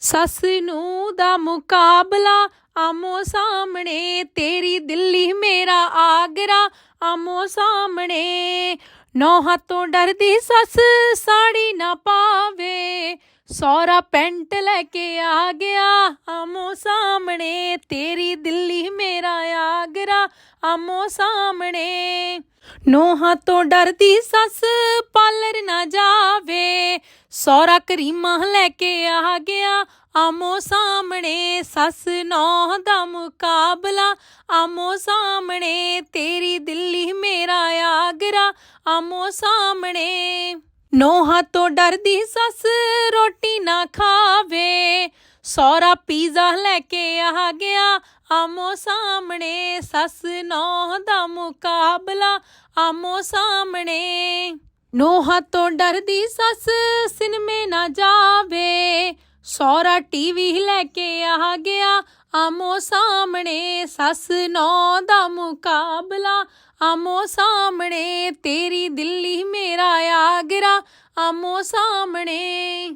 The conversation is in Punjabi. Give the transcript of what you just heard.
ਸੱਸ ਨੂੰ ਦਾ ਮੁਕਾਬਲਾ ਆਮੋ ਸਾਹਮਣੇ, ਤੇਰੀ ਦਿੱਲੀ ਮੇਰਾ ਆਗਰਾ ਆਮੋ ਸਾਹਮਣੇ। ਨੌ ਹੱਥੋਂ ਡਰਦੀ ਸੱਸ ਸਾੜੀ ਨਾ ਪਾਵੇ, ਸੌਰਾ ਪੈਂਟ ਲੈ ਕੇ ਆ ਗਿਆ ਆਮੋ ਸਾਹਮਣੇ, ਤੇਰੀ ਦਿੱਲੀ ਮੇਰਾ ਆਗਰਾ ਆਮੋ ਸਾਹਮਣੇ। ਨੋਹਾਂ ਤੋਂ ਡਰਦੀ ਸੱਸ ਪਾਲਰ ਸੌਰਾ ਕਰੀਮਾਂ ਲੈ ਕੇ ਆ ਗਿਆ। ਆਮੋ ਸਾਹਮਣੇ ਸੱਸ ਨੌ ਦਾ ਮੁਕਾਬਲਾ। ਆਮੋ ਸਾਹਮਣੇ ਤੇਰੀ ਦਿੱਲੀ ਮੇਰਾ ਆਗਰਾ। ਆਮੋ ਸਾਹਮਣੇ ਨੋਹਾਂ ਤੋਂ ਡਰਦੀ ਸੱਸ ਰੋਟੀ ਨਾ ਖਾਵੇ। ਸੌਰਾ ਪੀਜ਼ਾ ਲੈ ਕੇ ਆ ਗਿਆ। ਆਮੋ ਸਾਹਮਣੇ ਸੱਸ ਨੌ ਦਾ ਮੁਕਾਬਲਾ। ਆਮੋ ਸਾਹਮਣੇ ਨੋਹਾਂ ਤੋਂ ਡਰਦੀ ਸੱਸ ਸਿਨਮੇ ਨਾ ਜਾਵੇ। ਸੌਰਾ ਟੀਵੀ ਲੈ ਕੇ ਆ ਗਿਆ, ਆਮੋ ਸਾਹਮਣੇ ਸੱਸ ਨੌ ਦਾ ਮੁਕਾਬਲਾ। ਆਮੋ ਸਾਹਮਣੇ ਤੇਰੀ ਦਿੱਲੀ ਮੇਰਾ ਆਗਰਾ, ਆਮੋ ਸਾਹਮਣੇ